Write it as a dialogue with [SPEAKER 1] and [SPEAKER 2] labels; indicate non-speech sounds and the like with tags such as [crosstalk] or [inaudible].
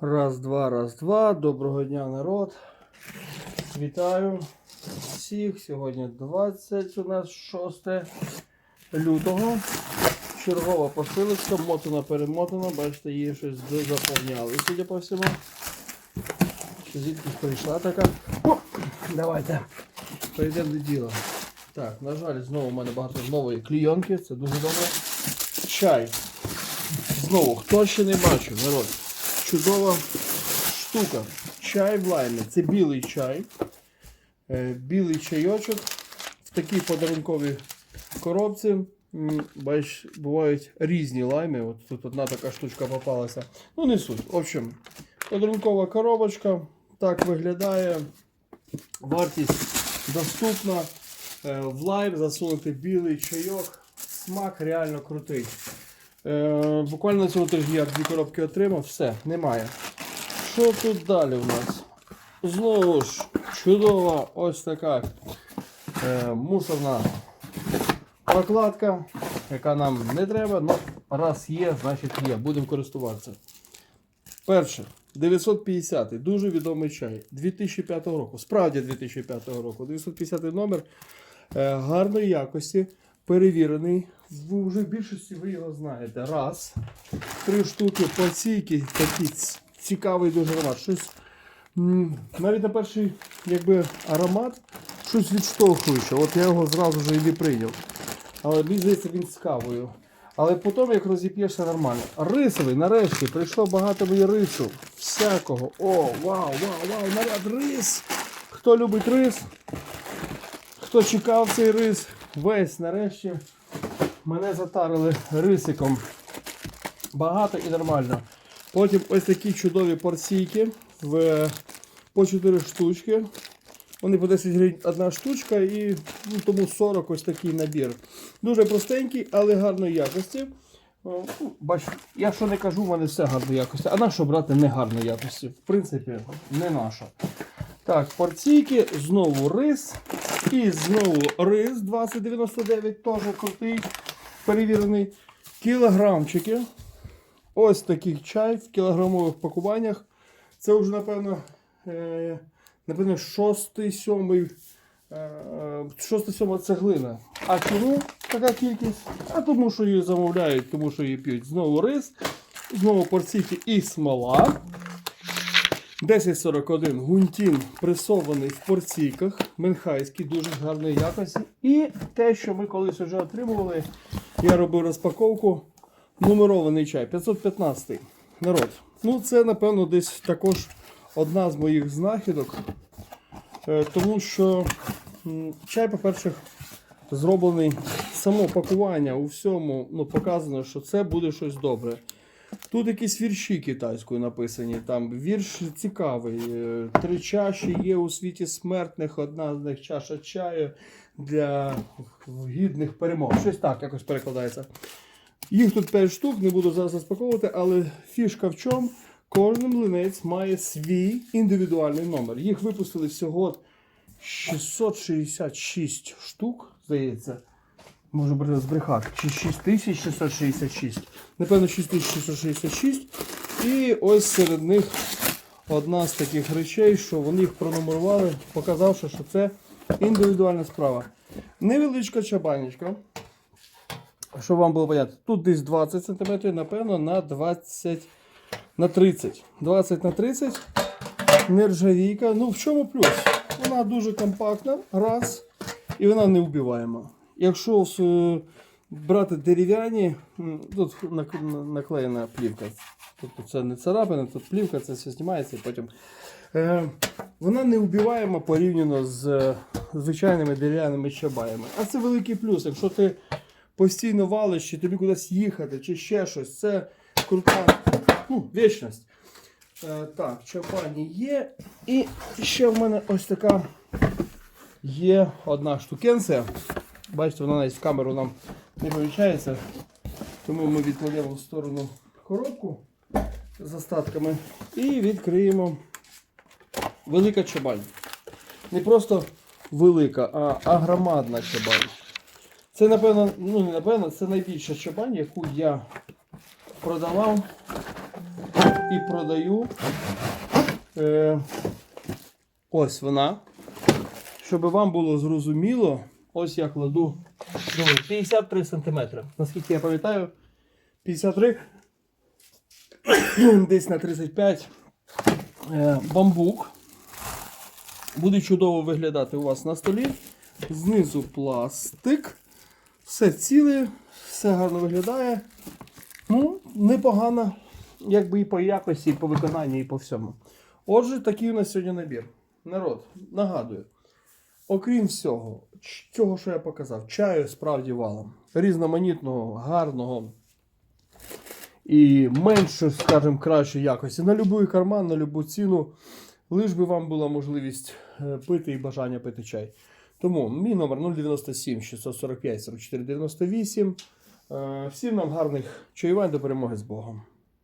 [SPEAKER 1] Раз, два, раз, два. Доброго дня, народ. Вітаю всіх. Сьогодні 20 у нас 6 лютого. Чергова посилочка, мотана перемотана. Бачите, її щось заповняли, судя по всьому. Звідки прийшла така. О, давайте перейдемо до діла. Так, на жаль, знову у мене багато нової клійонки, це дуже добре. Чай. Знову, хто ще не бачив, народ. Чудова штука. Чай в лаймі. Це білий чай. Е, Білий чайочок в такій подарунковій коробці. М, Бачиш, бувають різні лайми. От тут одна така штучка попалася. Ну, не суть. В общем, подарункова коробочка. Так виглядає. Вартість доступна. Е, В лайм засунути білий чайок. Смак реально крутий. Е, буквально цього тижня я дві коробки отримав, все, немає. Що тут далі у нас? Знову ж чудова ось така е, мусорна прокладка, яка нам не треба, але раз є, значить є. Будемо користуватися. Перше, 950 дуже відомий чай 2005 року. Справді 2005 року. 950 номер е, гарної якості, перевірений. В вже в більшості ви його знаєте. Раз. Три штуки паційки, такий цікавий дуже аромат. Щось, навіть на перший якби, аромат щось відштовхуюче. От я його зразу ж і не прийняв. Але мені здається, він з кавою. Але потім, як розіп'єшся нормально. Рисовий, нарешті, прийшло багато мені рису. Всякого. О, вау, вау, вау, наряд рис. Хто любить рис? Хто чекав цей рис? Весь нарешті мене затарили рисиком. Багато і нормально. Потім ось такі чудові порційки в, по 4 штучки. Вони по 10 гривень одна штучка і ну, тому 40 ось такий набір. Дуже простенький, але гарної якості. Ну, Бач, я що не кажу, в мене все гарної якості. А на що брати не гарної якості? В принципі, не наша. Так, порційки, знову рис. І знову рис 2099, теж крутий, перевірений. Кілограмчики. Ось такий чай в кілограмових пакуваннях. Це вже, напевно, е, напевно, шостий, сьомий. е, Шоста сьома цеглина. А чому така кількість? А тому, що її замовляють, тому що її п'ють. Знову рис, знову порційки і смола. 1041 гунтін пресований в порційках, менхайський, дуже гарної якості. І те, що ми колись вже отримували, я робив розпаковку. Нумерований чай 515 народ. Ну, це, напевно, десь також одна з моїх знахідок. Е, Тому що чай, по-перше, зроблений само пакування у всьому, ну, показано, що це буде щось добре. Тут якісь вірші китайською написані. Там вірш цікавий. Е, Три чаші є у світі смертних, одна з них чаша чаю для гідних перемог. Щось так якось перекладається. Їх тут 5 штук, не буду зараз розпаковувати, але фішка в чому? Кожен млинець має свій індивідуальний номер. Їх випустили всього 666 штук, здається. Можу збрехати. Чи 6666. Напевно, 6666. І ось серед них одна з таких речей, що вони їх пронумерували, показавши, що це індивідуальна справа. Невеличка чабанечка. Щоб вам було понятно, тут десь 20 см, напевно, на 20 на 30. 20 на 30. Нержавійка. Ну, в чому плюс? Вона дуже компактна, раз, і вона не вбиваєма. Якщо брати дерев'яні, тут наклеєна плівка. Тобто це не царапина, тут плівка, це все знімається і потім. Е, вона не вбиваєма порівняно з е, звичайними дерев'яними чабаями. А це великий плюс. Якщо ти постійно валиш, чи тобі кудись їхати, чи ще щось, це крута ну, вічність. Е, так, чапані є. І ще в мене ось така є одна штукенція. Бачите, вона навіть в камеру нам не помічається. Тому ми відкладемо в сторону коробку з остатками і відкриємо велика чабань. Не просто велика, а, громадна чабань. Це, напевно, ну не напевно, це найбільша чабань, яку я продавав і продаю. Е, ось вона. Щоб вам було зрозуміло, ось я кладу ну, 53 см. Наскільки я пам'ятаю, 53 [coughs] десь на 35 е, бамбук. Буде чудово виглядати у вас на столі. Знизу пластик. Все ціле, все гарно виглядає. Ну, непогано, якби і по якості, і по виконанню, і по всьому. Отже, такий у нас сьогодні набір. Народ, нагадую, окрім всього, цього, що я показав, чаю справді валом. Різноманітного, гарного і менше, скажімо, кращої якості. На будь-який карман, на будь-яку ціну. Лиш би вам була можливість е, пити і бажання пити чай. Тому мій номер 097 645 44 98. Е, Всім нам гарних чаювань до перемоги з Богом.